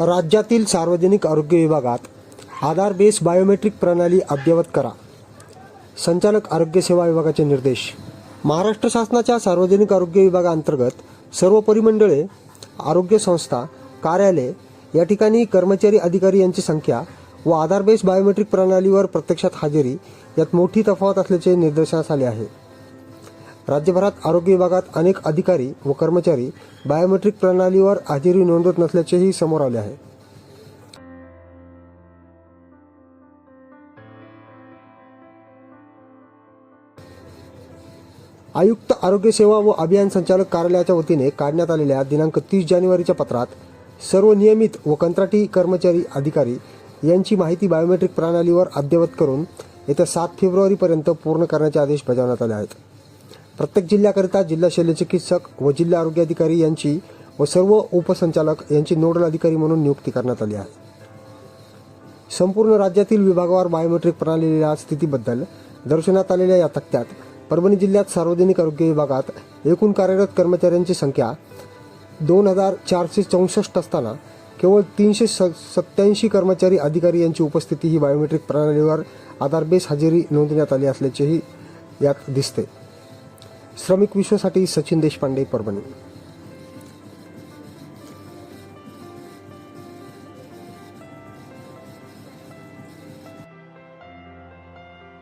राज्यातील सार्वजनिक आरोग्य विभागात आधार बेस बायोमेट्रिक प्रणाली अद्ययावत करा. संचालक आरोग्य सेवा विभागाचे निर्देश. महाराष्ट्र शासनाच्या सार्वजनिक आरोग्य विभागाअंतर्गत सर्व परिमंडळे आरोग्य संस्था कार्यालय या ठिकाणी कर्मचारी अधिकारी यांची संख्या व आधार बेस बायोमेट्रिक प्रणालीवर प्रत्यक्षात हजेरी यात मोठी तफावत असल्याचे निदर्शनास आले आहे. राज्यभरात आरोग्य विभागात अनेक अधिकारी व कर्मचारी बायोमेट्रिक प्रणालीवर हजेरी नोंदवत नसल्याचेही समोर आले आहे. आयुक्त आरोग्य सेवा व अभियान संचालक कार्यालयाच्या वतीने काढण्यात आलेल्या दिनांक तीस जानेवारीच्या पत्रात सर्व नियमित व कंत्राटी कर्मचारी अधिकारी यांची माहिती बायोमेट्रिक प्रणालीवर अद्ययावत करून येत्या सात फेब्रुवारीपर्यंत पूर्ण करण्याचे आदेश बजावण्यात आले आहेत. प्रत्येक जिल्ह्याकरिता जिल्हा शल्यचिकित्सक व जिल्हा आरोग्य अधिकारी यांची व सर्व उपसंचालक यांची नोडल अधिकारी म्हणून नियुक्ती करण्यात आली आहे. संपूर्ण राज्यातील विभागावर बायोमेट्रिक प्रणालीच्या स्थितीबद्दल दर्शनात आलेल्या या तक्त्यात परभणी जिल्ह्यात सार्वजनिक आरोग्य विभागात एकूण कार्यरत कर्मचाऱ्यांची संख्या दोन हजार चारशे चौसष्ट असताना केवळ तीनशे स सत्याऐंशी कर्मचारी अधिकारी यांची उपस्थिती ही बायोमेट्रिक प्रणालीवर आधारबेस हजेरी नोंदवण्यात आली असल्याचेही यात दिसते. श्रमिक विश्वसाठी सचिन देशपांडे परभणी.